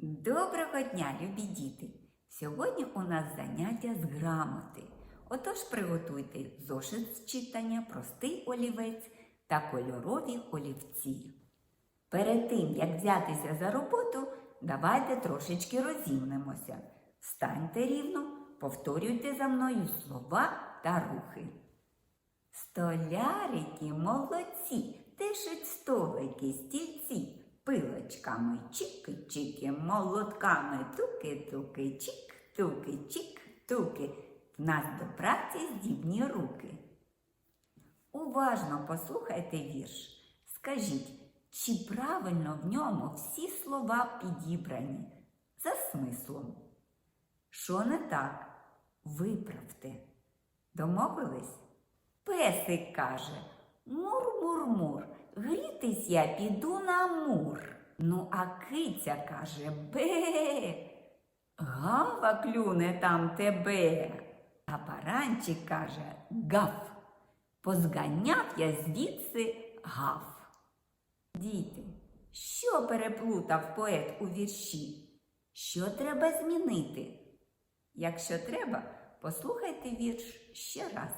Доброго дня, любі діти! Сьогодні у нас заняття з грамоти. Отож приготуйте зошит з читання, простий олівець та кольорові олівці. Перед тим, як взятися за роботу, давайте трошечки розімнемося. Встаньте рівно, повторюйте за мною слова та рухи. Столярики молодці, тишуть столики, стільці, пилочками чики-чики, молотками туки-туки, чик-туки, чик-туки. В нас до праці здібні руки. Уважно послухайте вірш. Скажіть, чи правильно в ньому всі слова підібрані за смислом? Що не так? Виправте. Домовились? Песик каже Мур-мур-мур, грітись я піду на мур. Ну, а киця каже Бе. Гава клюне там тебе. А баранчик каже Гав. Позганяв я звідси гав. Діти, що переплутав поет у вірші? Що треба змінити? Якщо треба, послухайте вірш ще раз.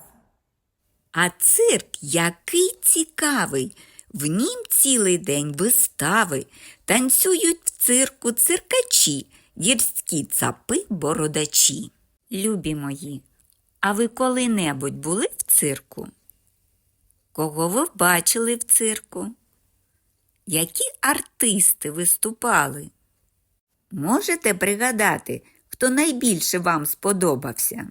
А цирк який цікавий. В нім цілий день вистави. Танцюють в цирку циркачі, гірські цапи бородачі. Любі мої, а ви коли-небудь були в цирку? Кого ви бачили в цирку? Які артисти виступали? Можете пригадати, хто найбільше вам сподобався?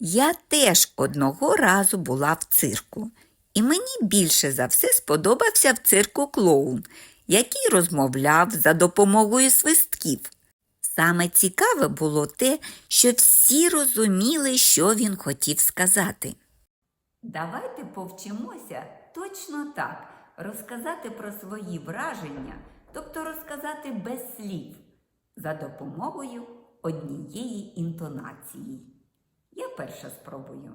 Я теж одного разу була в цирку, і мені більше за все сподобався в цирку клоун, який розмовляв за допомогою свистків. Саме цікаве було те, що всі розуміли, що він хотів сказати. Давайте повчимося точно так розказати про свої враження, тобто розказати без слів, за допомогою однієї інтонації. Я перша спробую.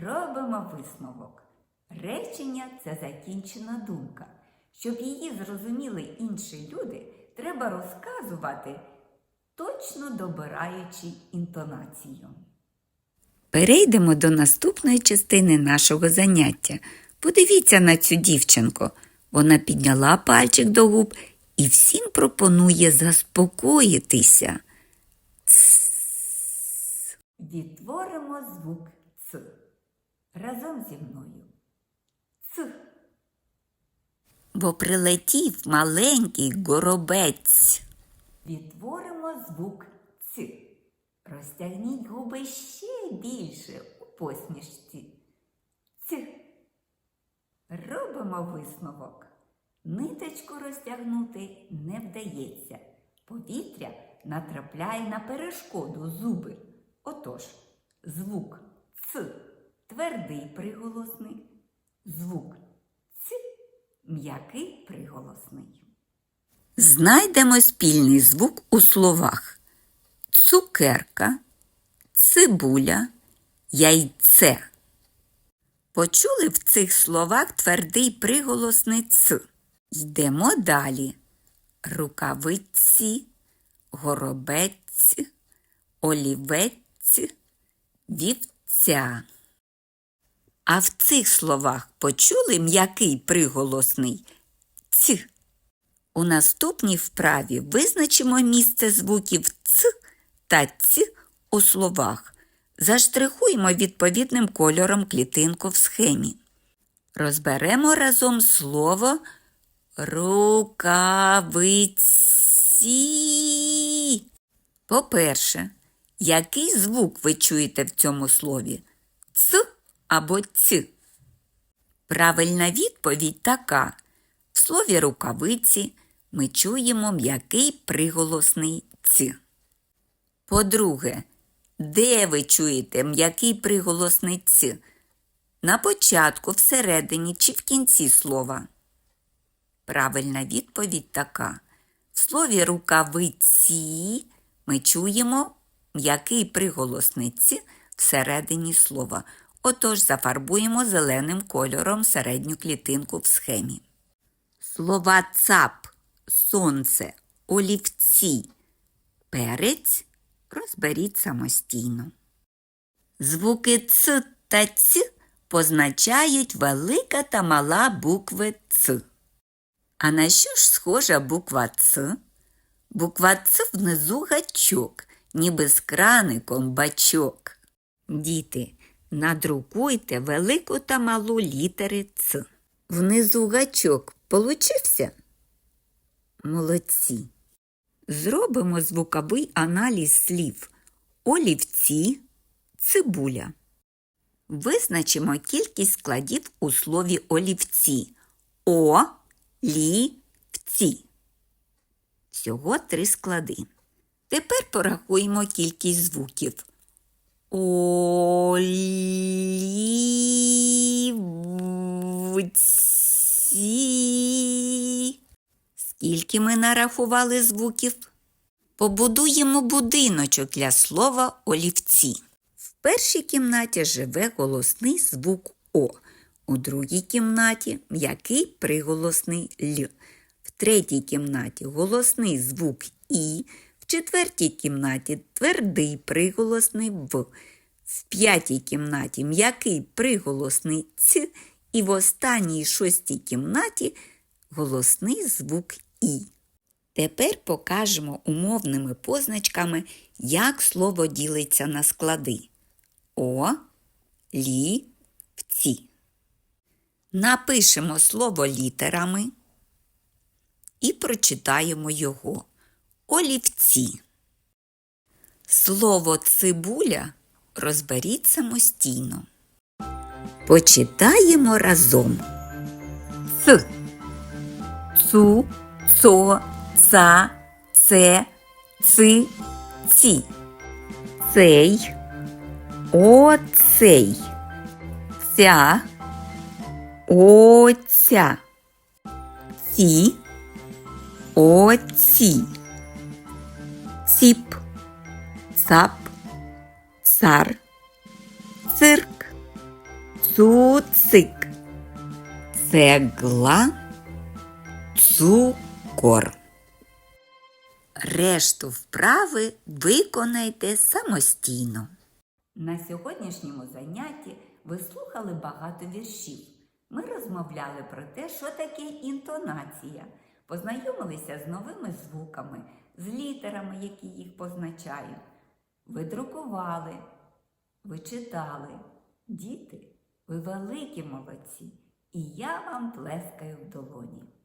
Робимо висновок. Речення це закінчена думка. Щоб її зрозуміли інші люди, треба розказувати, точно добираючи інтонацію. Перейдемо до наступної частини нашого заняття. Подивіться на цю дівчинку. Вона підняла пальчик до губ і всім пропонує заспокоїтися. Відтворимо звук Ц. Разом зі мною. Ц. Бо прилетів маленький горобець. Відтворимо звук Ц. Розтягніть губи ще більше у посмішці. Ц. Робимо висновок. Ниточку розтягнути не вдається. Повітря натрапляє на перешкоду зуби. Отож, звук Ц твердий приголосний, звук Ц м'який приголосний. Знайдемо спільний звук у словах цукерка, цибуля, яйце. Почули в цих словах твердий приголосний ц. Йдемо далі. Рукавиці, горобець, олівець, вівця. А в цих словах почули м'який приголосний ць. У наступній вправі визначимо місце звуків ц та ць у словах. Заштрихуємо відповідним кольором клітинку в схемі. Розберемо разом слово рукавиці. По-перше, який звук ви чуєте в цьому слові? Ц або ць? Правильна відповідь така. В слові рукавиці ми чуємо м'який приголосний ць. По-друге, де ви чуєте м'який приголосний ць? На початку, всередині чи в кінці слова? Правильна відповідь така. В слові рукавиці ми чуємо м'який приголосний ць всередині слова. Отож зафарбуємо зеленим кольором середню клітинку в схемі. Слова цап, сонце, олівці, перець розберіть самостійно. Звуки ц та ц позначають велика та мала букви Ц. А на що ж схожа буква Ц? Буква Ц внизу гачок, ніби з краником бачок. Діти, надрукуйте велику та малу літери Ц. Внизу гачок получився? Молодці. Зробимо звуковий аналіз слів олівці, цибуля. Визначимо кількість складів у слові олівці. О, лі, вці. Всього три склади. Тепер порахуємо кількість звуків. Олівці. Скільки ми нарахували звуків? Побудуємо будиночок для слова олівці. В першій кімнаті живе голосний звук О, у другій кімнаті м'який приголосний Л, в третій кімнаті голосний звук І, в четвертій кімнаті твердий приголосний В, в п'ятій кімнаті м'який приголосний Ц і в останній шостій кімнаті голосний звук І. Тепер покажемо умовними позначками, як слово ділиться на склади. О, лі, вці. Напишемо слово літерами і прочитаємо його. Олівці. Слово цибуля розберіть самостійно. Почитаємо разом. Ц. Цу, цо, ца, це, ци, ці. Цей, оцей, ця, оця, ці, оці, ціп, цап, цар, цирк, цуцик, цегла, Цукор. Решту вправи виконайте самостійно. На сьогоднішньому занятті ви слухали багато віршів. Ми розмовляли про те, що таке інтонація, познайомилися з новими звуками, з літерами, які їх позначають. Ви друкували, ви читали. Діти, ви великі молодці, і я вам плескаю в долоні.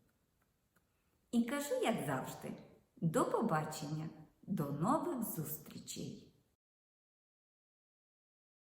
І кажу, як завжди, до побачення, до нових зустрічей!